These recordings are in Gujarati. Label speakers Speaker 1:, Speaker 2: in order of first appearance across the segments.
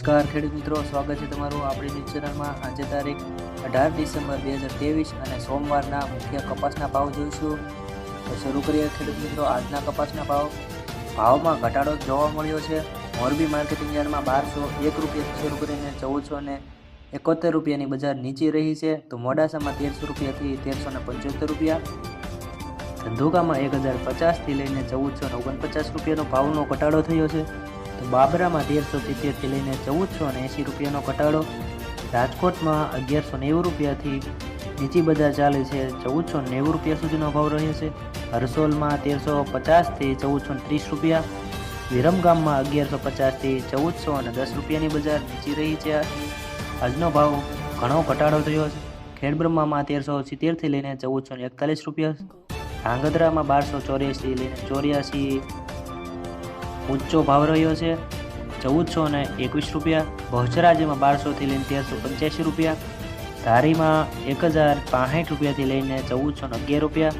Speaker 1: નમસ્કાર ખેડૂત મિત્રો, સ્વાગત છે તમારું આપણી ન્યૂઝ ચેનલમાં આજે તારીખ અઢાર ડિસેમ્બર બે હજાર ત્રેવીસ અને સોમવારના મુખ્ય કપાસના ભાવ જોઈશું. તો શરૂ કરીએ ખેડૂત મિત્રો, આજના કપાસના ભાવ. ભાવમાં ઘટાડો જોવા મળ્યો છે. મોરબી માર્કેટિંગ યાર્ડમાં બારસો એક રૂપિયાથી શરૂ કરીને ચૌદસો ને એકોતેર રૂપિયાની બજાર નીચી રહી છે. તો મોડાસામાં તેરસો રૂપિયાથી તેરસો ને પંચોતેર રૂપિયા. ધંધુકામાં એક હજાર પચાસથી લઈને ચૌદસો ને ઓગણપચાસ રૂપિયાનો ભાવનો ઘટાડો થયો છે. તો બાબરામાં તેરસો સિત્તેરથી લઈને ચૌદસો અને એંસી રૂપિયાનો ઘટાડો. રાજકોટમાં અગિયારસો નેવું રૂપિયાથી નીચી બજાર ચાલે છે. ચૌદસો નેવું રૂપિયા સુધીનો ભાવ રહ્યો છે. હરસોલમાં તેરસો પચાસથી ચૌદસો ત્રીસ રૂપિયા. વિરમગામમાં અગિયારસો પચાસથી ચૌદસો અને દસ રૂપિયાની બજાર નીચી રહી છે. આજનો ભાવ ઘણો ઘટાડો થયો છે. ખેડબ્રહ્મામાં તેરસો સિત્તેરથી લઈને ચૌદસો એકતાલીસ રૂપિયા. ધાંગધ્રામાં બારસો ચોર્યાસી લઈને ચોર્યાસી ઊંચો ભાવ રહ્યો છે. ચૌદસો ને એકવીસ રૂપિયા બહુચરાજીમાં બારસોથી લઈને તેરસો પંચ્યાસી રૂપિયા, ધારીમાં એક હજાર પાસઠ રૂપિયાથી લઈને ચૌદસો ને અગિયાર રૂપિયા,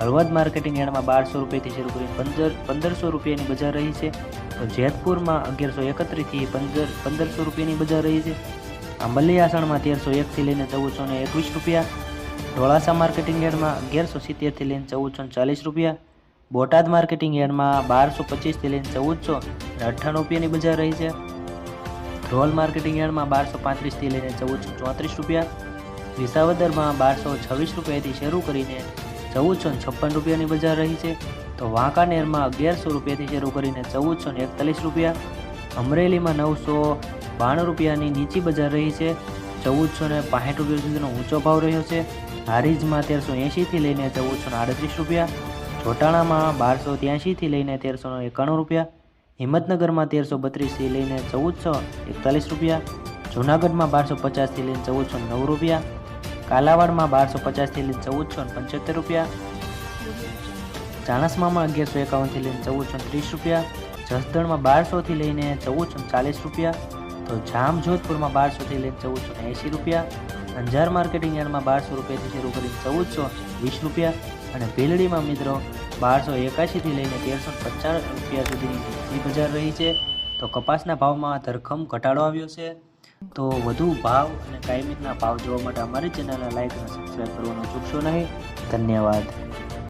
Speaker 1: હળવદ માર્કેટિંગ યાર્ડમાં બારસો રૂપિયાથી શરૂ કરીને પંદર, પંદરસો રૂપિયાની બજાર રહી છે. તો જેતપુરમાં અગિયારસો એકત્રીસથી પંદર, પંદરસો રૂપિયાની બજાર રહી છે. આંબલી આસણમાં તેરસો એકથી લઈને ચૌદસો ને એકવીસ રૂપિયા ઢોળાસા માર્કેટિંગ યાર્ડમાં અગિયારસો સિત્તેરથી લઈને ચૌદસો ચાલીસ રૂપિયા બોટાદ માર્કેટિંગ યાર્ડમાં બારસો પચીસથી લઈને ચૌદસો અને અઠ્ઠાણું રૂપિયાની બજાર રહી છે. રોલ માર્કેટિંગ યાર્ડમાં બારસો પાંત્રીસથી લઈને ચૌદસો ચોત્રીસ રૂપિયા. વિસાવદરમાં બારસો છવ્વીસ રૂપિયાથી શરૂ કરીને ચૌદસો છપ્પન રૂપિયાની બજાર રહી છે. તો વાંકાનેરમાં અગિયારસો રૂપિયાથી શરૂ કરીને ચૌદસો ને એકતાલીસ રૂપિયા. અમરેલીમાં નવસો બાણું રૂપિયાની નીચી બજાર રહી છે. ચૌદસો ને રૂપિયા સુધીનો ઊંચો ભાવ રહ્યો છે. હારીજમાં તેરસો એંશીથી લઈને ચૌદસો આડત્રીસ રૂપિયા. ચોટાણામાં બારસો ત્યાંશીથી લઈને તેરસો એકાણું રૂપિયા, હિંમતનગરમાં તેરસો બત્રીસથી લઈને ચૌદસો એકતાલીસ રૂપિયા, જૂનાગઢમાં બારસો પચાસથી લઈને ચૌદસો નવ રૂપિયા, કાલાવાડમાં બારસો પચાસથી લઈને ચૌદસો પંચોતેર રૂપિયા, ચાણસમામાં અગિયારસો એકાવનથી લઈને ચૌદસો ત્રીસ રૂપિયા, જસદણમાં બારસોથી લઈને ચૌદસો ચાલીસ રૂપિયા, તો જામજોધપુરમાં બારસોથી લઈને ચૌદસો એંશી રૂપિયા, અંજાર માર્કેટિંગ યાર્ડમાં બારસો રૂપિયાથી શરૂ કરીને ચૌદસો વીસ રૂપિયા અને ભીલડીમાં મિત્રો બારસો એકાશીથી લઈને તેરસો પચાસ રૂપિયા સુધીની નીચી બજાર રહી છે. તો કપાસના ભાવમાં ધરખમ ઘટાડો આવ્યો છે. તો વધુ ભાવ અને કાયમીના ભાવ જોવા માટે અમારી ચેનલને લાઈક અને સબસ્ક્રાઈબ કરવાનું ચૂકશો નહીં. ધન્યવાદ.